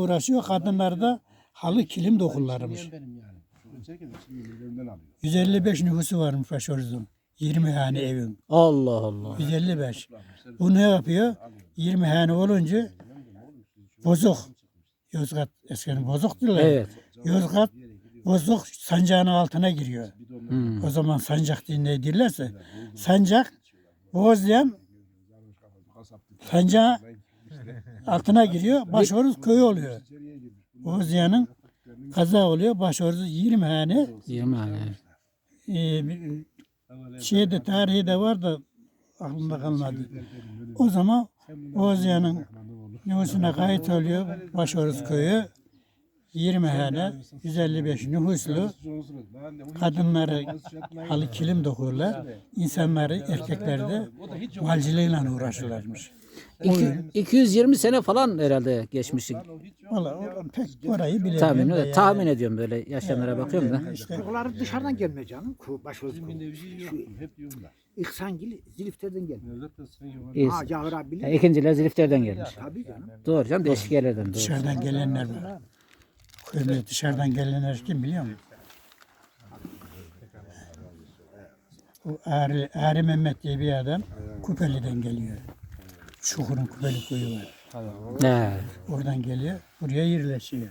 uğraşıyor. Kadınlar da halı kilim alıyor. 155 nüfusu varmış Başoruz'un. 20 hane evin. Allah Allah. 155. Bu ne yapıyor? 20 hane olunca bozuk. Yozgat eskiden bozuk diyorlar. Evet. Yozgat bozuk sancağın altına giriyor. Hmm. O zaman sancak diye derlerse. Sancak Boğazlayan sancağı altına giriyor. Başoruz köyü oluyor. Boğazlayan'ın kaza oluyor. Başoruz 20 hane Yirmi hane. e, bir- şeyde tarihi de var da aklımda kalmadı. O zaman Boğazlayan'ın nüfusuna kayıt oluyor. Başoruz köyü 20 hane 155 nüfuslu kadınları halı kilim dokuyorlar. İnsanları erkekleri de malcılığıyla uğraşırlarmış. İki- 220 sene falan herhalde geçmiş. Valla pek orayı bilemiyorum. Tahmin, yani. tahmin ediyorum böyle yaşayanlara bakıyorum da. İşte Kuğuları dışarıdan gelme canım. Şu Hep yolda. İhsangil Zilifter'den. İyi. Ha Cahir abi bilir. İkinciler Zilifler'den gelmiş. Tabii canım. Doğru canım değişik yerlerden doğru. dışarıdan gelenler var. Köyde dışarıdan gelenler kim biliyor musun? O Ağrı, Ağrı Mehmet diye bir adam Kupeli'den geliyor. Çukur'un Kupeli köyü var. He. Oradan geliyor, buraya yerleşiyor.